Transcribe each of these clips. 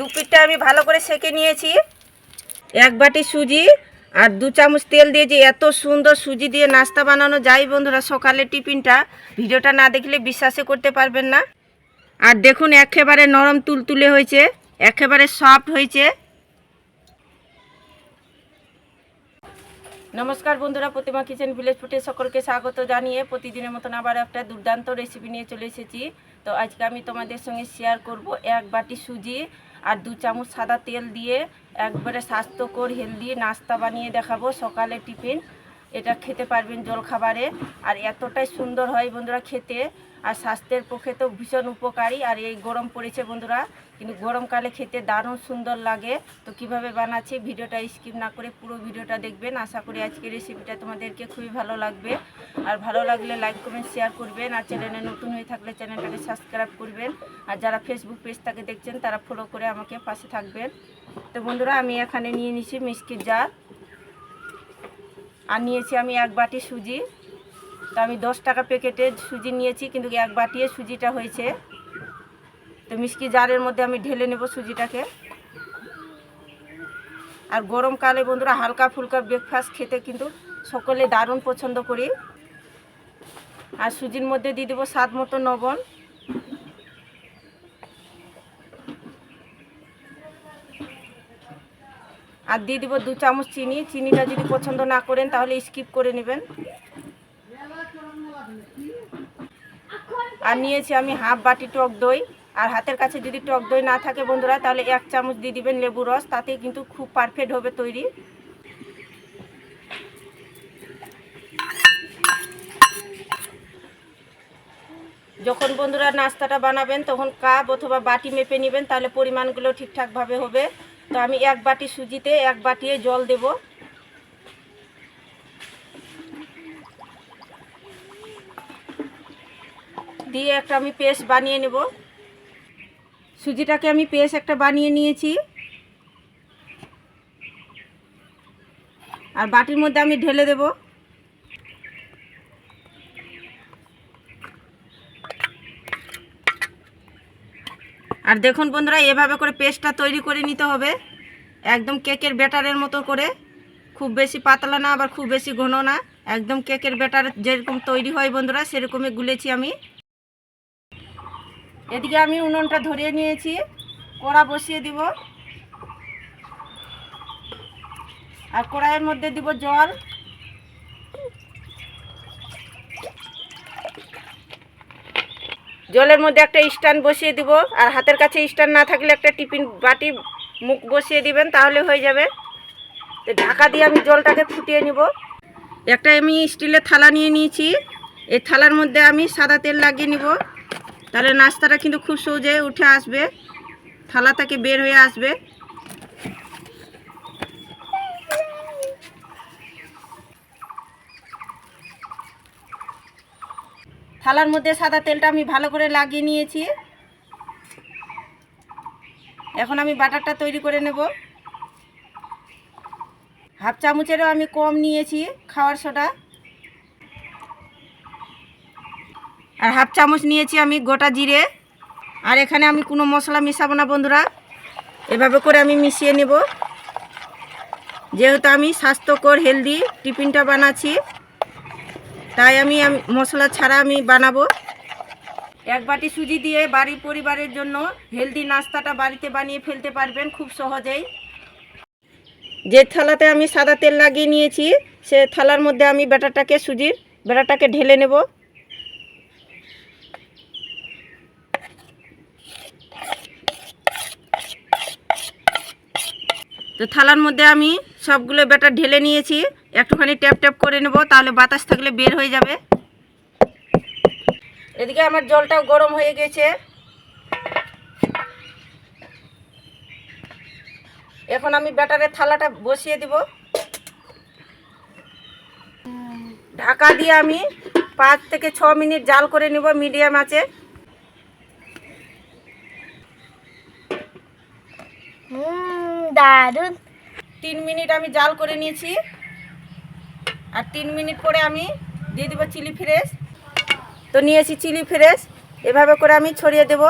দু পিঠটা আমি ভালো করে সেকে নিয়েছি। এক বাটি সুজি আর দু চামচ তেল দিয়েছি এত সুন্দর সুজি দিয়ে নাস্তা বানানো যায় বন্ধুরা, সকালের টিফিনটা ভিডিওটা না দেখলে বিশ্বাসে করতে পারবেন না। আর দেখুন একেবারে নরম তুলতুলে হয়েছে, একেবারে সফট হয়েছে। নমস্কার বন্ধুরা, প্রতিমা কিচেন ভিলেজ ফুটে সকলকে স্বাগত জানিয়ে প্রতিদিনের মতন আবার একটা দুর্দান্ত রেসিপি নিয়ে চলে এসেছি। তো আজকে আমি তোমাদের সঙ্গে শেয়ার করব এক বাটি সুজি আর দু চামচ সাদা তেল দিয়ে একবারে স্বাস্থ্যকর হেলদি নাস্তা বানিয়ে দেখাবো সকালে টিফিন। এটা খেতে পারবেন জলখাবারে। আর এতটাই সুন্দর হয় বন্ধুরা খেতে। আর স্বাস্থ্যের পক্ষে তো ভীষণ উপকারী। আর এই গরম পড়েছে বন্ধুরা। কিন্তু গরমকালে খেতে দারুণ সুন্দর লাগে। তো কীভাবে বানাচ্ছি ভিডিওটা স্কিপ না করে পুরো ভিডিওটা দেখবেন। আশা করি আজকের রেসিপিটা তোমাদেরকে খুবই ভালো লাগবে। আর ভালো লাগলে লাইক কমেন্ট শেয়ার করবেন। আর চ্যানেলে নতুন হয়ে থাকলে চ্যানেলটাকে সাবস্ক্রাইব করবেন। আর যারা ফেসবুক পেজটাকে দেখছেন, তারা ফলো করে আমাকে পাশে থাকবেন। তো বন্ধুরা, আমি এখানে নিয়ে নিছি মিষ্টির জার। আর নিয়েছি আমি এক বাটি সুজি। তো আমি দশ টাকা প্যাকেটে সুজি নিয়েছি, কিন্তু এক বাটিয়ে সুজিটা হয়েছে। তো মিষ্টি জারের মধ্যে আমি ঢেলে নেব সুজিটাকে। আর গরমকালে বন্ধুরা, হালকা ফুলকা ব্রেকফাস্ট খেতে কিন্তু সকলে দারুণ পছন্দ করি। আর সুজির মধ্যে দিয়ে দেবো স্বাদ মতো লবণ। আর দিয়ে দিব দু চামচ চিনি। চিনিটা যদি পছন্দ না করেন, তাহলে স্কিপ করে নেবেন। আর নিয়েছি আমি হাফ বাটি টক দই। আর হাতের কাছে যদি টক দই না থাকে বন্ধুরা, তাহলে এক চামচ দিয়ে দিবেন লেবু রস। তাতে কিন্তু খুব পারফেক্ট হবে তৈরি। যখন বন্ধুরা নাস্তাটা বানাবেন, তখন কাপ অথবা বাটি মেপে নেবেন, তাহলে পরিমাণগুলো ঠিকঠাকভাবে হবে। তো আমি এক বাটি সুজিতে এক বাটিয়ে জল দেব। দিয়ে একটা আমি পেস্ট বানিয়ে নেব। সুজিটাকে আমি পেস্ট একটা বানিয়ে নিয়েছি। আর বাটির মধ্যে আমি ঢেলে দেব। আর দেখুন বন্ধুরা, এভাবে করে পেস্টটা তৈরি করে নিতে হবে। একদম কেকের ব্যাটারের মতো করে। খুব বেশি পাতলা না, আবার খুব বেশি ঘন না। একদম কেকের ব্যাটার যেরকম তৈরি হয় বন্ধুরা, সেরকমই গুলেছি আমি। এদিকে আমি উনুনটা ধরিয়ে নিয়েছি। কড়া বসিয়ে দিব। আর কড়াইয়ের মধ্যে দিব জল। জলের মধ্যে একটা স্ট্যান্ড বসিয়ে দিব, আর হাতের কাছে স্ট্যান্ড না থাকলে একটা টিফিন বাটি মুখ বসিয়ে দিবেন, তাহলে হয়ে যাবে। তো ঢাকা দিয়ে আমি জলটাকে ফুটিয়ে নিব। একটা আমি স্টিলের থালা নিয়ে নিয়েছি। এই থালার মধ্যে আমি সাদা তেল লাগিয়ে নিব। তাহলে নাস্তাটা কিন্তু খুব সহজে উঠে আসবে। থালা থেকে বের হয়ে আসবে। থালার মধ্যে সাদা তেলটা আমি ভালো করে লাগিয়ে নিয়েছি। এখন আমি বাটারটা তৈরি করে নেব। হাফ চামচেরও আমি কম নিয়েছি খাওয়ার সোডা। আর হাফ চামচ নিয়েছি আমি গোটা জিরে। আর এখানে আমি কোনো মশলা মেশাবো না বন্ধুরা, এভাবে করে আমি মিশিয়ে নেব। যেহেতু আমি স্বাস্থ্যকর, হেলদি টিফিনটা বানাচ্ছি তাই আমি আমি- মশলা ছাড়া আমি বানাবো। এক বাটি সুজি দিয়ে বাড়ির পরিবারের জন্য হেলদি নাস্তাটা বাড়িতে বানিয়ে ফেলতে পারবেন খুব সহজেই। যে থালাতে আমি সাদা তেল লাগিয়ে নিয়েছি সে থালার মধ্যে আমি ব্যাটারটাকে সুজির ব্যাটারটাকে ঢেলে নেব। তো থালার মধ্যে আমি সবগুলো ব্যাটার ঢেলে নিয়েছি। একটুখানি ট্যাপ ট্যাপ করে নেব, তাহলে বাতাস থাকলে বের হয়ে যাবে। এদিকে আমার জলটাও গরম হয়ে গেছে। এখন আমি ব্যাটারের থালাটা বসিয়ে দিব। ঢাকা দিয়ে আমি পাঁচ থেকে ছ মিনিট জাল করে নেব মিডিয়াম আছে দারুণ তিন মিনিট আমি জাল করে নিয়েছি। আর তিন মিনিট পরে আমি দিয়ে দেবো চিলি ফ্রেশ। তো নিয়েছি চিলি ফ্রেশ। এভাবে করে আমি ছড়িয়ে দেব।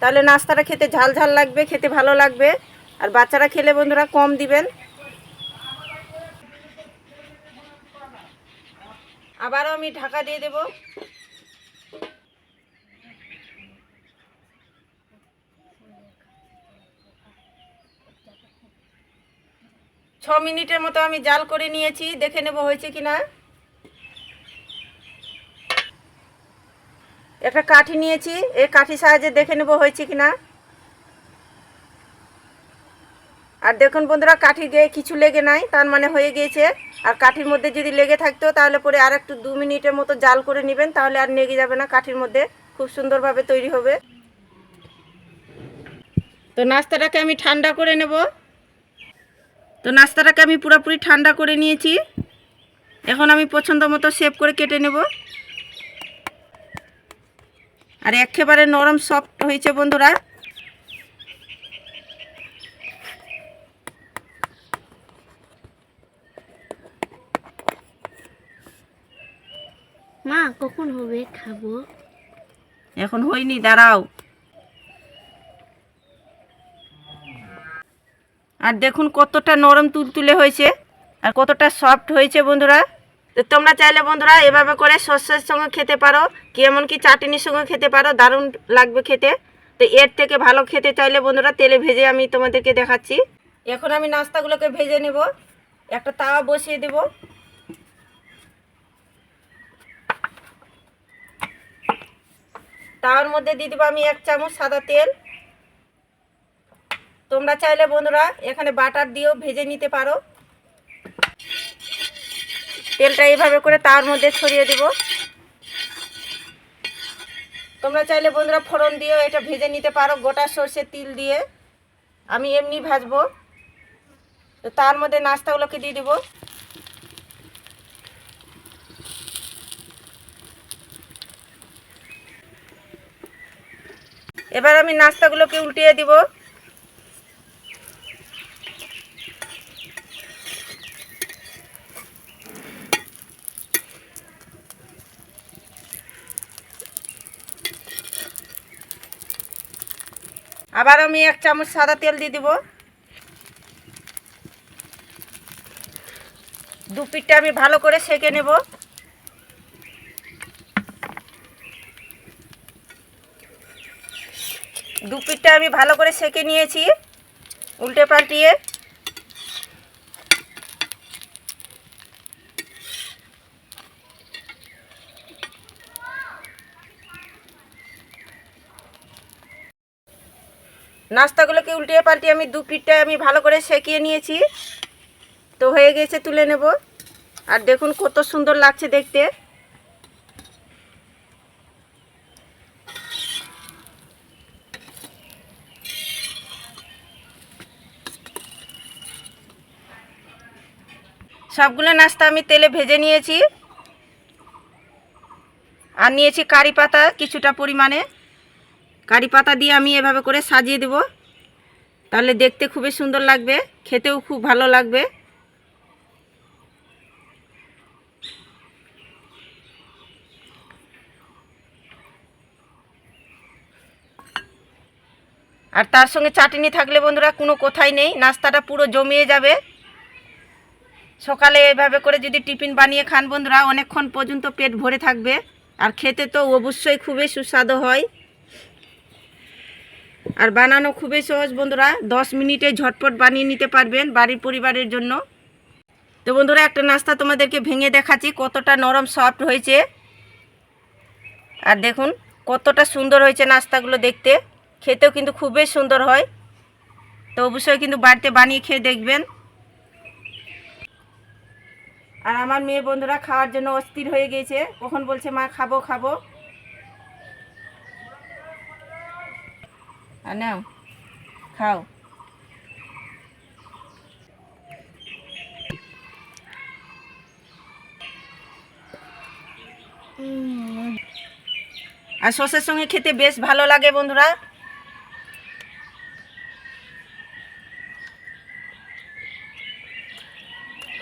তাহলে নাস্তাটা খেতে ঝাল ঝাল লাগবে, খেতে ভালো লাগবে। আর বাচ্চারা খেলে বন্ধুরা কম দিবেন। আবারও আমি ঢাকা দিয়ে দেব। ছ মিনিটের মতো আমি জাল করে নিয়েছি, দেখে নেব হয়েছে কিনা। একটা কাঠি নিয়েছি এই কাঠি সাহায্যে দেখে নেব হয়েছে কিনা। আর দেখুন বন্ধুরা কাঠি গিয়ে কিছু লেগে নাই, তার মানে হয়ে গিয়েছে। আর কাঠির মধ্যে যদি লেগে থাকতো, তাহলে পরে আর একটু দু মিনিটের মতো জাল করে নেবেন, তাহলে আর লেগে যাবে না, কাঠির মধ্যে। খুব সুন্দরভাবে তৈরি হবে। তো নাস্তাটাকে আমি ঠান্ডা করে নেব। তো নাস্তাটাকে আমি পুরোপুরি ঠান্ডা করে নিয়েছি। এখন আমি পছন্দ মতো শেপ করে কেটে নেব। আর একেবারে নরম সফট হয়েছে বন্ধুরা। মা কখন হবে? খাব। এখন হয়নি দাঁড়াও। আর দেখুন কতটা নরম তুলতুলে হয়েছে আর কতটা সফট হয়েছে বন্ধুরা। তো তোমরা চাইলে বন্ধুরা এভাবে করে শস্যের সঙ্গে খেতে পারো, কি এমনকি চাটনির সঙ্গে খেতে পারো, দারুণ লাগবে খেতে। তো এর থেকে ভালো খেতে চাইলে বন্ধুরা তেলে ভেজে আমি তোমাদেরকে দেখাচ্ছি। এখন আমি নাস্তাগুলোকে ভেজে নেব। একটা তাওয়া বসিয়ে দেবো। তাওয়ার মধ্যে দিয়ে দেবো আমি এক চামচ সাদা তেল। তোমরা চাইলে বন্ধুরা এখানে বাটার দিয়েও ভেজে নিতে পারো। তেলটা এইভাবে করে তার মধ্যে ছড়িয়ে দেব। তোমরা চাইলে বন্ধুরা ফোড়ন দিয়েও এটা ভেজে নিতে পারো, গোটা সর্ষে তিল দিয়ে। আমি এমনি ভাজবো। তো তার মধ্যে নাস্তাগুলোকে দিয়ে দেবো। এবার আমি নাস্তাগুলোকে উল্টিয়ে দিব। আবার আমি এক চামচ সাদা তেল দিয়ে দিব। দু পিঠটা আমি ভালো করে সেঁকে নেব। দু পিঠটা আমি ভালো করে সেঁকে নিয়েছি, উল্টে পাল্টিয়ে। নাস্তাগুলোকে উল্টিয়ে পাল্টিয়ে আমি দু পিঠটা আমি ভালো করে সেকিয়ে নিয়েছি। তো হয়ে গেছে, তুলে নেব। আর দেখুন কত সুন্দর লাগছে দেখতে। সবগুলো নাস্তা আমি তেলে ভেজে নিয়েছি। আর নিয়েছি কারি পাতা কিছুটা পরিমাণে। কারি পাতা দিয়ে আমি এভাবে করে সাজিয়ে দেব। তাহলে দেখতে খুবই সুন্দর লাগবে, খেতেও খুব ভালো লাগবে। আর তার সঙ্গে চাটনি থাকলে বন্ধুরা, কোনো কোথায় নেই, নাস্তাটা পুরো জমিয়ে যাবে। সকালে এভাবে করে যদি টিফিন বানিয়ে খান বন্ধুরা, অনেকক্ষণ পর্যন্ত পেট ভরে থাকবে। আর খেতে তো অবশ্যই খুবই সুস্বাদু হয়। আর বানানো খুবই সহজ বন্ধুরা, দশ মিনিটে ঝটপট বানিয়ে নিতে পারবেন বাড়ির পরিবারের জন্য। তো বন্ধুরা, একটা নাস্তা তোমাদেরকে ভেঙে দেখাচ্ছি, কতটা নরম সফট হয়েছে। আর দেখুন, কতটা সুন্দর হয়েছে নাস্তাগুলো দেখতে। খেতেও কিন্তু খুবই সুন্দর হয়। তো অবশ্যই কিন্তু বাড়িতে বানিয়ে খেয়ে দেখবেন। আর আমার মেয়ে বন্ধুরা খাওয়ার জন্য অস্থির হয়ে গিয়েছে। কখন বলছে, মা, খাব খাব। নাও, খাও। আর সসের সঙ্গে খেতে বেশ ভালো লাগে বন্ধুরা।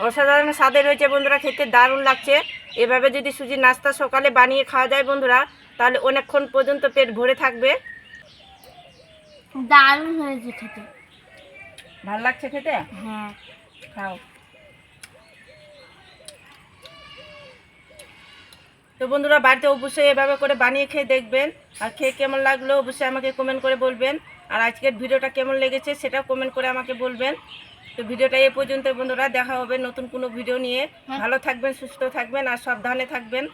অসাধারণ স্বাদের রয়েছে বন্ধুরা, খেতে দারুণ লাগছে। এভাবে যদি সুজির নাস্তা সকালে বানিয়ে খাওয়া যায় বন্ধুরা, তাহলে অনেকক্ষণ পর্যন্ত পেট ভরে থাকবে। দারুণ হয়েছে খেতে। ভালো লাগছে খেতে? হ্যাঁ। খাও। তো বন্ধুরা বাড়িতে অবশ্যই এভাবে করে বানিয়ে খেয়ে দেখবেন। আর খেয়ে কেমন লাগল অবশ্যই আমাকে কমেন্ট করে বলবেন। আর আজকের ভিডিওটা কেমন লেগেছে সেটাও কমেন্ট করে আমাকে বলবেন। তো ভিডিওটা এ পর্যন্ত বন্ধুরা দেখা হবে নতুন কোনো ভিডিও নিয়ে। ভালো থাকবেন সুস্থ থাকবেন আর সাবধানে থাকবেন।